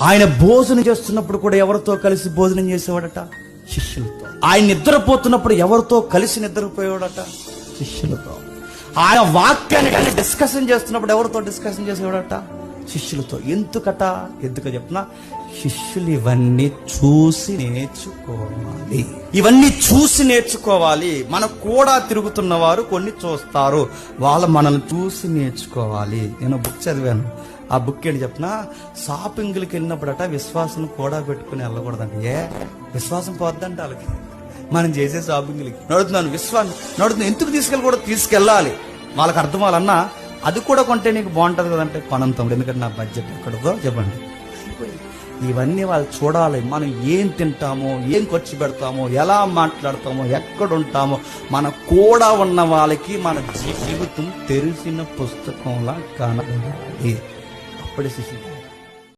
ఆయన భోజనం చేస్తున్నప్పుడు కూడా ఎవరితో కలిసి భోజనం చేసేవాడట? శిష్యులతో. ఆయన నిద్రపోతున్నప్పుడు ఎవరితో కలిసి నిద్రపోయేవాడట? శిష్యులతో. ఆయన వాక్యాన్ని డిస్కషన్ చేస్తున్నప్పుడు ఎవరితో డిస్కషన్ చేసేవాడట? శిష్యులతో ఎందుకట? ఎందుకు చెప్తున్నా? శిష్యులు ఇవన్నీ చూసి నేర్చుకోవాలి. ఇవన్నీ చూసి నేర్చుకోవాలి. మన కూడా తిరుగుతున్న వారు కొన్ని చూస్తారు. వాళ్ళు మనల్ని చూసి నేర్చుకోవాలి. నేను బుక్ చదివాను. ఆ బుక్ ఏంటి చెప్పిన షాపింగ్లకి వెళ్ళినప్పుడట విశ్వాసం కూడా పెట్టుకుని వెళ్ళకూడదంట. ఏ? విశ్వాసం పోద్దంట వాళ్ళకి. మనం చేసే షాపింగ్లకి. నడుతున్నాను. విశ్వాసం. నడుతున్నాను ఎందుకు తీసుకెళ్ళి కూడా తీసుకెళ్ళాలి. వాళ్ళకి అర్థం వాళ్ళన్నా అది కూడా కొంటే నీకు బాగుంటుంది కదంటే కొనం తమ్ముడు. ఎందుకంటే నా బడ్జెట్ ఎక్కడదో చెప్పండి. ఇవన్నీ వాళ్ళు చూడాలి. మనం ఏం తింటామో ఏం ఖర్చు పెడతామో ఎలా మాట్లాడతామో ఎక్కడుంటామో మన కూడా ఉన్న వాళ్ళకి మన జీవితం తెలిసిన పుస్తకంలా కనబడాలి అప్పుడే శిశువు